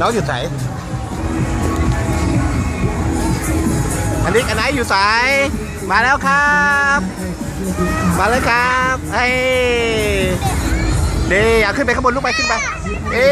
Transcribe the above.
น้องอยู่ไหนอันนี้อันไหนอยู่สาย มาแล้วครับ มาเลยครับเฮ้เดีอยากขึ้นไปข้างบนลูกไปขึ้นไป เอ๊